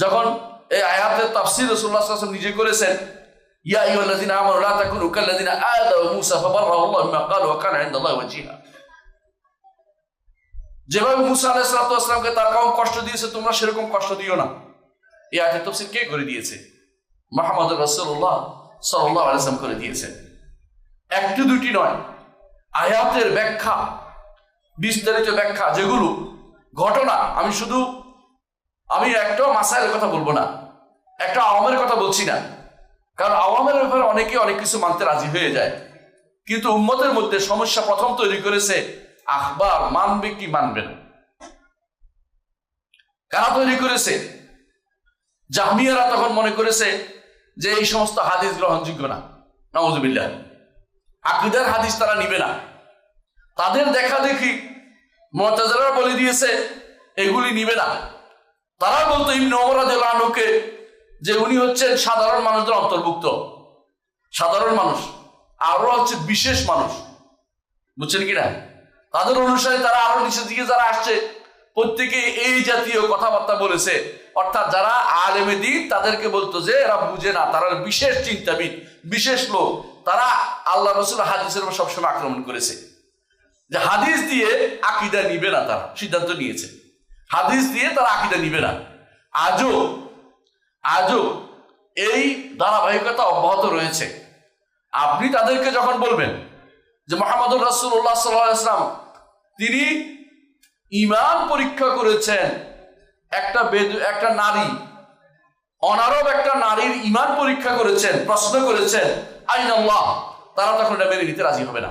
যখন এই আয়াতের তাফসির আলাইহি ওয়াসাল্লাম নিজে করেছেন, ইয়া আইয়ুহাল্লাযিনা আমানু লা তাকুনু কাল্লাযিনা আযাউ মূসা মিম্মা ক্বালু ওয়া কানা ইনদাল্লাহি ওয়াজিহা। যেভাবে মুসা আলাইহিসসালামকে তার কম কষ্ট দিয়েছে, তোমরা সেরকম কষ্ট দিও না। এই আয়াতের তাফসীর কে করে দিয়েছে? সাল্লাল্লাহু আলাইহি ওয়াসাল্লাম করে দিয়েছে একটি দুটি নয়, আয়াতের ব্যাখ্যা, বিস্তারিত ব্যাখ্যা, যেগুলো ঘটনা, আমি শুধু আমি একটাও মাসাইলের কথা বলব না। একটা আওয়ামের কথা বলছি না। কারণ আওয়ামের ব্যাপারে অনেকে অনেক কিছু মানতে রাজি হয়ে যায়। কিন্তু উম্মতের মধ্যে সমস্যা প্রথম তৈরি করেছে আখবার, মানবে কি মানবে না। কারা তৈরি করেছে? জাহমিয়ারা তখন মনে করেছে যে এই সমস্ত হাদিস গ্রহণযোগ্য না। নওয়াজুবিল্লাহ আকিদার হাদিস তারা নিবে না। তাদের দেখা দেখি মতাজারা বলে দিয়েছে, এগুলি নিবে না। তারা বলতো রাদিয়াল্লাহু আনহুকে যে উনি হচ্ছেন সাধারণ মানুষদের অন্তর্ভুক্ত। সাধারণ মানুষ, আরও হচ্ছে বিশেষ মানুষ। বুঝছেন কিনা? তাদের অনুসারে তারা আরও নিচের দিকে যারা আসছে, প্রত্যেকে এই জাতীয় কথাবার্তা বলেছে। অর্থাৎ যারা আলেমে দিন, তাদেরকে বলতো যে, এরা বুঝে না। তারা বিশেষ চিন্তাবিদ, বিশেষ লোক। তারা আল্লাহ রসুল হাদিসের উপর সবসময় আক্রমণ করেছে। যে হাদিস দিয়ে আকিদা নিবে না তারা, সিদ্ধান্ত নিয়েছে। হাদিস দিয়ে তারা আকিদা নিবে না। আজও আজও এই ধারাবাহিকতা অব্যাহত রয়েছে। আপনি তাদেরকে যখন বলবেন যে মোহাম্মদুর রাসুল্লাহ সাল্লাম তিনি ইমান পরীক্ষা করেছেন, একটা একটা নারী, অনারব একটা নারীর ইমান পরীক্ষা করেছেন, প্রশ্ন করেছেন আইন আল্লাহ তারা তখন এটা মেনে নিতে রাজি হবে না।